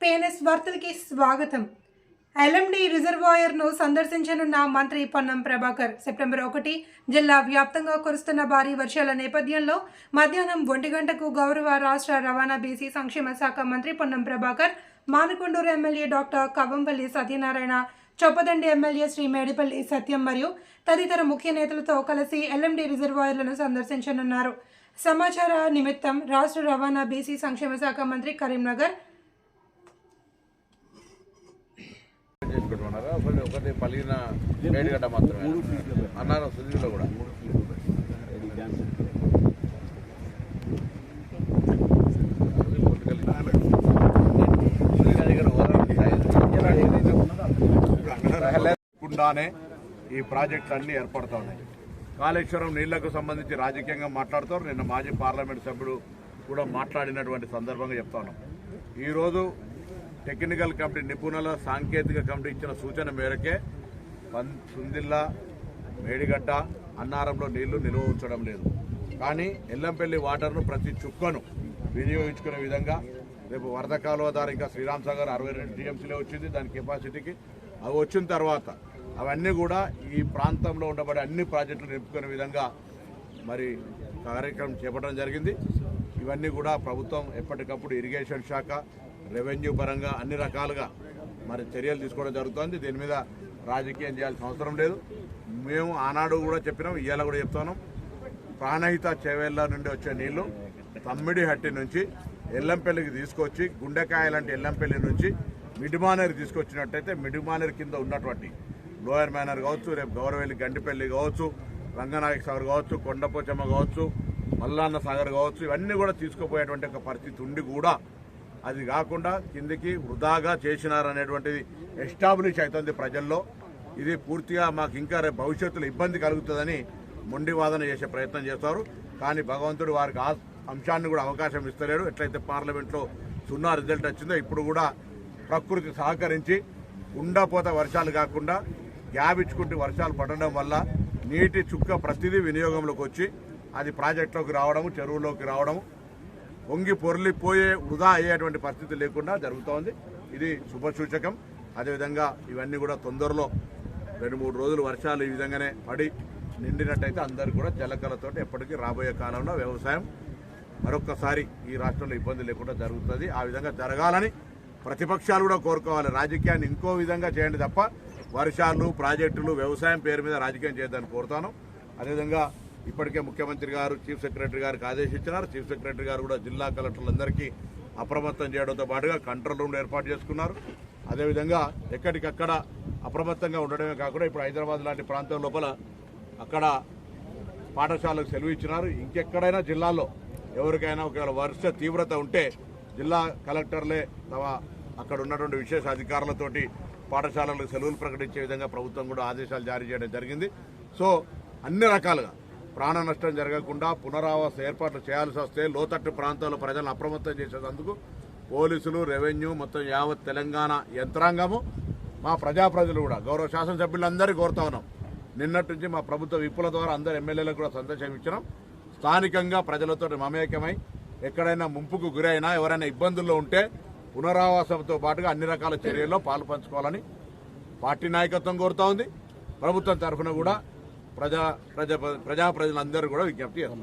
పేనెస్ వార్తలకి స్వాగతం. ఎల్ఎండి రిజర్వాయర్ను సందర్శించనున్న మంత్రి పొన్నం ప్రభాకర్ సెప్టెంబర్ ఒకటి జిల్లా వ్యాప్తంగా కురుస్తున్న భారీ వర్షాల నేపథ్యంలో మధ్యాహ్నం ఒంటి గంటకు గౌరవ రాష్ట్ర రవాణా బీసీ సంక్షేమ శాఖ మంత్రి Ponnam Prabhakar Manakondur MLA doctor Kavvampalli Satyanarayana Choppadandi MLA Shri Medipalli Satyam మరియు తదితర ముఖ్య నేతలతో కలిసి ఎల్ఎండి రిజర్వాయర్లను సందర్శించనున్నారు. సమాచార నిమిత్తం రాష్ట్ర రవాణా బీసీ సంక్షేమ శాఖ మంత్రి కరీంనగర్ ఒకటి ఒకటి పలిగిన మేడిగడ్డ మాత్రమే. అన్నారు సుదీలో కూడా? కుండానే ఈ ప్రాజెక్టులు అన్నీ ఏర్పడుతూ ఉన్నాయి కాళేశ్వరం నీళ్ళకు సంబంధించి రాజకీయంగా మాట్లాడుతారు నిన్న మాజీ పార్లమెంట్ సభ్యుడు కూడా మాట్లాడినటువంటి సందర్భంగా చెప్తా ఉన్నాం ఈరోజు టెక్నికల్ కమిటీ నిపుణుల సాంకేతిక కమిటీ ఇచ్చిన సూచన మేరకే సుందిల్లా మేడిగడ్డ అన్నారంలో నీళ్ళు నిల్వ ఉంచడం లేదు. కానీ ఎల్లంపల్లి వాటర్ను ప్రతి చుక్కను వినియోగించుకునే విధంగా రేపు వరద కాలువ ద్వారా ఇంకా శ్రీరామ్ సాగర్ అరవై రెండు టీఎంసీలో వచ్చింది. దాని కెపాసిటీకి అవి వచ్చిన తర్వాత అవన్నీ కూడా ఈ ప్రాంతంలో ఉండబడే అన్ని ప్రాజెక్టులు నింపుకునే విధంగా మరి కార్యక్రమం చేపట్టడం జరిగింది. ఇవన్నీ కూడా ప్రభుత్వం ఎప్పటికప్పుడు ఇరిగేషన్ శాఖ రెవెన్యూ పరంగా అన్ని రకాలుగా మరి చర్యలు తీసుకోవడం జరుగుతోంది. దీని మీద రాజకీయం చేయాల్సిన అవసరం లేదు. మేము ఆనాడు కూడా చెప్పినాం ఇవాళ కూడా చెప్తున్నాం. ప్రాణహిత చెవేళ్ళ నుండి వచ్చే నీళ్ళు తమ్మిడి హట్టి నుంచి ఎల్లంపల్లికి తీసుకొచ్చి గుండెకాయ లాంటి ఎల్లంపల్లి నుంచి మిడిమానేరు తీసుకొచ్చినట్టయితే మిడిమానేరు కింద ఉన్నటువంటి లోయర్ మేనర్ కావచ్చు రేపు గౌరవెల్లి గండిపల్లి కావచ్చు రంగనాయక సాగర్ కావచ్చు కొండపోచమ్మ కావచ్చు మల్లాన్న సాగర్ కావచ్చు ఇవన్నీ కూడా తీసుకుపోయేటువంటి ఒక పరిస్థితి ఉండి కూడా అది కాకుండా కిందికి వృధాగా చేసినారనేటువంటిది ఎస్టాబ్లిష్ అవుతుంది ప్రజల్లో. ఇది పూర్తిగా మాకు ఇంకా భవిష్యత్తులో ఇబ్బంది కలుగుతుందని మొండి వాదన చేసే ప్రయత్నం చేస్తారు. కానీ భగవంతుడు వారికి ఆ అంశాన్ని కూడా అవకాశం ఇస్తలేడు. ఎట్లయితే పార్లమెంట్లో సున్నా రిజల్ట్ వచ్చిందో ఇప్పుడు కూడా ప్రకృతి సహకరించి ఉండపోత వర్షాలు కాకుండా గ్యాబ్ ఇచ్చుకుంటూ వర్షాలు పడడం వల్ల నీటి చుక్క ప్రతిదీ వినియోగంలోకి వచ్చి అది ప్రాజెక్టులోకి రావడము చెరువులోకి రావడము పొంగి పొరలిపోయే వృధా అయ్యేటువంటి పరిస్థితి లేకుండా జరుగుతోంది. ఇది శుభసూచకం. అదేవిధంగా ఇవన్నీ కూడా తొందరలో రెండు మూడు రోజులు వర్షాలు ఈ విధంగానే పడి నిండినట్టయితే అందరు కూడా జలకలతో ఎప్పటికీ రాబోయే కాలంలో వ్యవసాయం మరొక్కసారి ఈ రాష్ట్రంలో ఇబ్బంది లేకుండా జరుగుతుంది. ఆ విధంగా జరగాలని ప్రతిపక్షాలు కూడా కోరుకోవాలి. రాజకీయాన్ని ఇంకో విధంగా చేయండి తప్ప వర్షాలు ప్రాజెక్టులు వ్యవసాయం పేరు మీద రాజకీయం చేయొద్దని కోరుతాను. అదేవిధంగా ఇప్పటికే ముఖ్యమంత్రి గారు చీఫ్ సెక్రటరీ గారికి ఆదేశించినారు. చీఫ్ సెక్రటరీ గారు కూడా జిల్లా కలెక్టర్లందరికీ అప్రమత్తం చేయడంతో పాటుగా కంట్రోల్ రూమ్ ఏర్పాటు చేసుకున్నారు. అదేవిధంగా ఎక్కడికక్కడ అప్రమత్తంగా ఉండడమే కాకుండా ఇప్పుడు హైదరాబాద్ లాంటి ప్రాంతం లోపల అక్కడ పాఠశాలకు సెలవు ఇచ్చినారు. ఇంకెక్కడైనా జిల్లాలో ఎవరికైనా ఒకవేళ వర్ష తీవ్రత ఉంటే జిల్లా కలెక్టర్లే తమ అక్కడ ఉన్నటువంటి విశేష అధికారులతోటి పాఠశాలలకు సెలవులు ప్రకటించే విధంగా ప్రభుత్వం కూడా ఆదేశాలు జారీ చేయడం జరిగింది. సో అన్ని రకాలుగా ప్రాణ నష్టం జరగకుండా పునరావాస ఏర్పాట్లు చేయాల్సి వస్తే లోతట్టు ప్రాంతాల్లో ప్రజలను అప్రమత్తం చేసేందుకు పోలీసులు రెవెన్యూ మొత్తం యావత్ తెలంగాణ యంత్రాంగము. మా ప్రజాప్రజలు కూడా గౌరవ శాసనసభ్యులందరూ కోరుతా ఉన్నాం. నిన్నటి నుంచి మా ప్రభుత్వ విప్పుల ద్వారా అందరు ఎమ్మెల్యేలకు కూడా సందేశం ఇచ్చినాం. స్థానికంగా ప్రజలతో మమేకమై ఎక్కడైనా ముంపుకు గురైనా ఎవరైనా ఇబ్బందుల్లో ఉంటే పునరావాసంతో పాటుగా అన్ని రకాల చర్యల్లో పాలు పంచుకోవాలని పార్టీ నాయకత్వం కోరుతా ఉంది. ప్రభుత్వం తరఫున కూడా ప్రజా ప్రజా ప్రజా ప్రజలందరూ కూడా విజ్ఞప్తి చేస్తున్నాం